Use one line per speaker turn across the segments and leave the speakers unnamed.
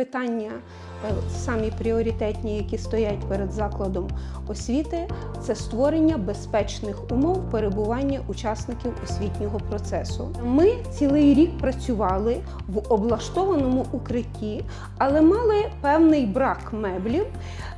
Питання е, самі пріоритетні, які стоять перед закладом освіти, це створення безпечних умов перебування учасників освітнього процесу. Ми цілий рік працювали в облаштованому укритті, але мали певний брак меблів,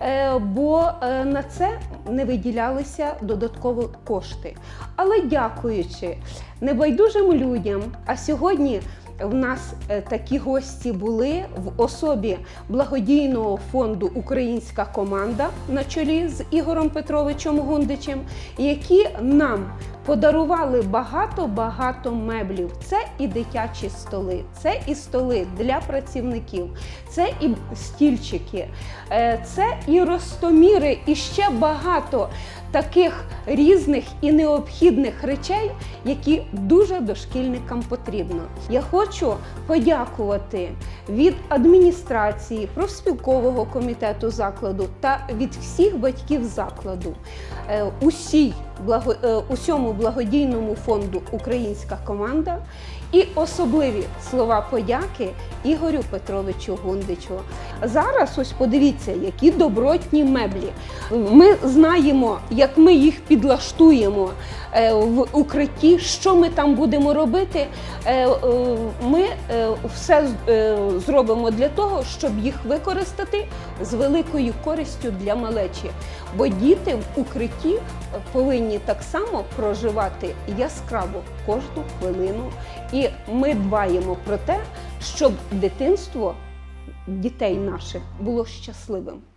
е, бо е, на це не виділялися додаткові кошти. Але дякуючи небайдужим людям, а сьогодні в нас е, такі гості були в особі благодійного фонду Українська команда на чолі з Ігорем Петровичем Гундичем, які нам подарували багато-багато меблів. Це і дитячі столи, це і столи для працівників, це і стільчики, е, це і ростоміри, і ще багато таких різних і необхідних речей, які дуже дошкільникам потрібно. Я хочу подякувати від адміністрації, профспілкового комітету закладу та від всіх батьків закладу е, усій благо, е, усьому благодійному фонду Українська команда і особливі слова подяки Ігорю Петровичу Гундичу. Зараз ось подивіться, які добротні меблі. Ми знаємо, як ми їх підлаштуємо е, в укритті, що ми там будемо робити. Е, Ми все е, зробимо для того, щоб їх використати з великою користю для малечі. Бо діти в укритті повинні так само проживати яскраво кожну хвилину. І ми дбаємо про те, щоб дитинство дітей наших було щасливим.